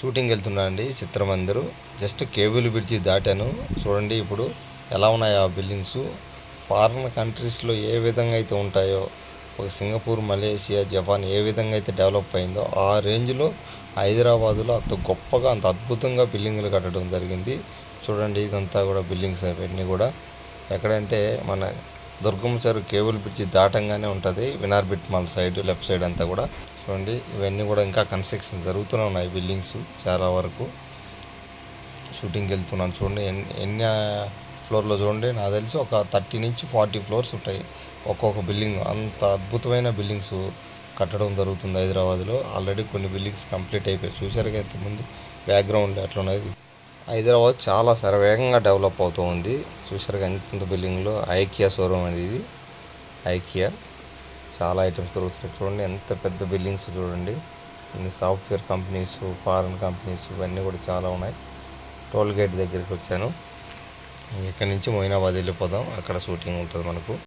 Shooting వెళ్తున్నా అండి చిత్రమందిరు జస్ట్ కేబుల్ బ్రిడ్జి దాటాను. చూడండి ఇప్పుడు ఎలా ఉన్నాయి ఆ బిల్డింగ్స్. ఫారిన్ కంట్రీస్లో ఏ విధంగా అయితే ఉంటాయో ఒక సింగపూర్ మలేషియా జపాన్ ఏ విధంగా అయితే డెవలప్ అయిందో ఆ రేంజ్లో హైదరాబాదులో అంత గొప్పగా అంత అద్భుతంగా బిల్డింగ్లు కట్టడం జరిగింది. చూడండి ఇదంతా కూడా బిల్డింగ్స్ అవన్నీ కూడా. ఎక్కడంటే మన దుర్గం చెరువు కేబుల్ బ్రిడ్జ్ దాటంగానే ఉంటుంది. Inorbit mall side left side అంతా కూడా. చూడండి ఇవన్నీ కూడా ఇంకా కన్స్ట్రక్షన్ జరుగుతూనే ఉన్నాయి బిల్డింగ్స్ చాలా వరకు. షూటింగ్కి వెళ్తున్నాను చూడండి ఎన్ని ఎన్ని ఫ్లోర్లో చూడండి నాకు తెలిసి ఒక థర్టీ నుంచి ఫార్టీ ఫ్లోర్స్ ఉంటాయి. ఒక్కొక్క బిల్డింగ్ అంత అద్భుతమైన బిల్డింగ్స్ కట్టడం జరుగుతుంది హైదరాబాద్లో. ఆల్రెడీ కొన్ని బిల్డింగ్స్ కంప్లీట్ అయిపోయాయి. చూసారుగా ఇంతకుముందు బ్యాక్గ్రౌండ్ ఎట్లా ఉన్నది హైదరాబాద్ చాలా శరవేగంగా డెవలప్ అవుతూ ఉంది. చూసారుగా ఎంత బిల్డింగ్లో ఐకియా షోరూమ్ అనేది ఇది. ఐకియా. చాలా ఐటమ్స్ దొరుకుతాయి చూడండి ఎంత పెద్ద బిల్డింగ్స్ చూడండి. ఇన్ని సాఫ్ట్వేర్ కంపెనీస్ ఫారెన్ కంపెనీస్ ఇవన్నీ కూడా చాలా ఉన్నాయి. టోల్ గేట్ దగ్గరికి వచ్చాను. ఇక్కడి నుంచి మొయినాబాద్ వెళ్ళిపోదాం. అక్కడ షూటింగ్ ఉంటుంది మనకు.